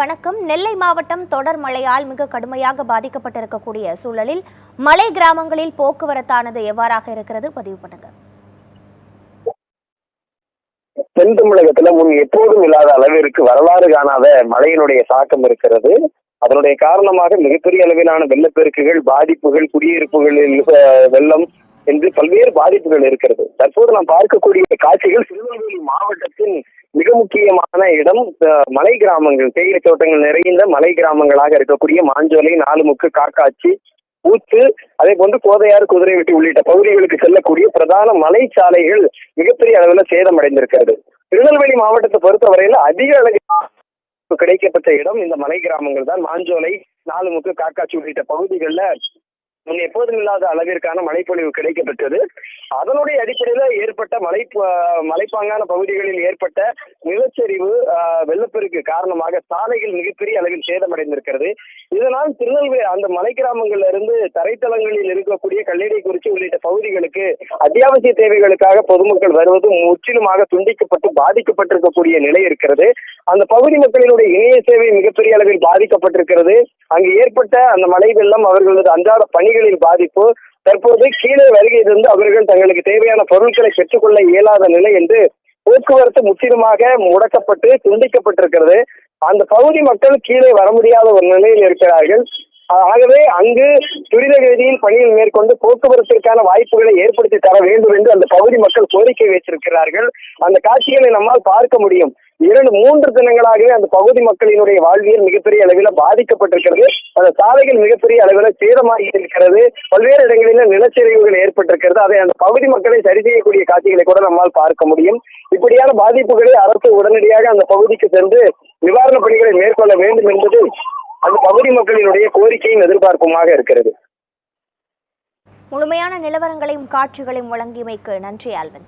வணக்கம். நெல்லை மாவட்டம் தொடர் மழையால் மிக கடுமையாக பாதிக்கப்பட்டிருக்கக்கூடிய சூழலில் மலை கிராமங்களில் போக்குவரத்தானது எவ்வாறாக இருக்கிறது? பதிவு பண்ணுங்க. தென் தமிழகத்துல முன் எப்போதும் இல்லாத அளவிற்கு வரலாறு காணாத மழையினுடைய தாக்கம் இருக்கிறது. அதனுடைய காரணமாக மிகப்பெரிய அளவிலான வெள்ளப்பெருக்குகள் பாதிப்புகள் குடியிருப்புகளில் வெள்ளம் என்று பல்வேறு பாதிப்புகள் இருக்கிறது. தற்போது நாம் பார்க்கக்கூடிய காட்சிகள் திருநெல்வேலி மாவட்டத்தின் மிக முக்கியமான இடம் மலை கிராமங்கள். தேயிலை தோட்டங்கள் நிறைந்த மலை கிராமங்களாக இருக்கக்கூடிய மாஞ்சோலை நாலுமுக்கு காக்காச்சி ஊத்து அதே போன்று கோதையாறு குதிரைவெட்டி உள்ளிட்ட பகுதிகளுக்கு செல்லக்கூடிய பிரதான மலை சாலைகள் மிகப்பெரிய அளவில் சேதமடைந்திருக்கிறது. திருநெல்வேலி மாவட்டத்தை பொறுத்தவரையில அதிக அளவில் கிடைக்கப்பட்ட இடம் இந்த மலை கிராமங்கள் தான். மாஞ்சோலை நாலுமுக்கு காக்காச்சி உள்ளிட்ட பகுதிகளில் முன் எப்போதும் இல்லாத அளவிற்கான மழைப்பொழிவு கிடைக்கப்பட்டது அதனுடைய அடிப்படையில ஏற்பட்ட மலை மலைப்பாங்கான பகுதிகளில் ஏற்பட்ட நிலச்சரிவு வெள்ளப்பெருக்கு காரணமாக சாலைகள் மிகப்பெரிய அளவில் சேதமடைந்திருக்கிறது. இதனால் திருநெல்வேலி அந்த மலை கிராமங்கள்ல இருந்து தரைத்தளங்களில் இருக்கக்கூடிய கல்லேடைக்குறிச்சி உள்ளிட்ட பகுதிகளுக்கு அத்தியாவசிய தேவைகளுக்காக பொதுமக்கள் வருவது முற்றிலுமாக துண்டிக்கப்பட்டு பாதிக்கப்பட்டிருக்கக்கூடிய நிலை இருக்கிறது. அந்த பகுதி மக்களினுடைய இணைய சேவை மிகப்பெரிய அளவில் பாதிக்கப்பட்டிருக்கிறது. அங்கு ஏற்பட்ட அந்த மழை வெள்ளம் அவர்களது அன்றாட பணிகளில் பாதிப்பு தற்போது கீழே வருகையிலிருந்து அவர்கள் தங்களுக்கு தேவையான பொருட்களை பெற்றுக்கொள்ள இயலாத நிலை என்று போக்குவரத்து முற்றிலுமாக முடக்கப்பட்டு துண்டிக்கப்பட்டிருக்கிறது. அந்த பகுதி மக்கள் கீழே வர முடியாத ஒரு நிலையில் இருக்கிறார்கள். ஆகவே அங்கு துரித கதியில் பணியில் மேற்கொண்டு போக்குவரத்திற்கான வாய்ப்புகளை ஏற்படுத்தி தர வேண்டும் என்று அந்த பகுதி மக்கள் கோரிக்கை வைத்திருக்கிறார்கள். அந்த காட்சிகளை நம்மால் பார்க்க முடியும். இரண்டு மூன்று தினங்களாகவே அந்த பகுதி மக்களினுடைய வாழ்வியல் மிகப்பெரிய அளவில் பாதிக்கப்பட்டிருக்கிறது. அந்த சாலைகள் மிகப்பெரிய அளவில் சேதமாகி இருக்கிறது. பல்வேறு இடங்களில் நிலச்சரிவுகள் ஏற்பட்டிருக்கிறது. அதை அந்த பகுதி மக்களை சரி செய்யக்கூடிய காட்சிகளை கூட நம்மால் பார்க்க முடியும். இப்படியான பாதிப்புகளை அரசு உடனடியாக அந்த பகுதிக்கு சென்று பணிகளை மேற்கொள்ள வேண்டும் என்பது அந்த பகுதி மக்களினுடைய கோரிக்கையும் எதிர்பார்ப்புமாக இருக்கிறது. முழுமையான நிலவரங்களையும் காட்சிகளையும் வழங்கியமைக்கு நன்றி ஆல்வன்.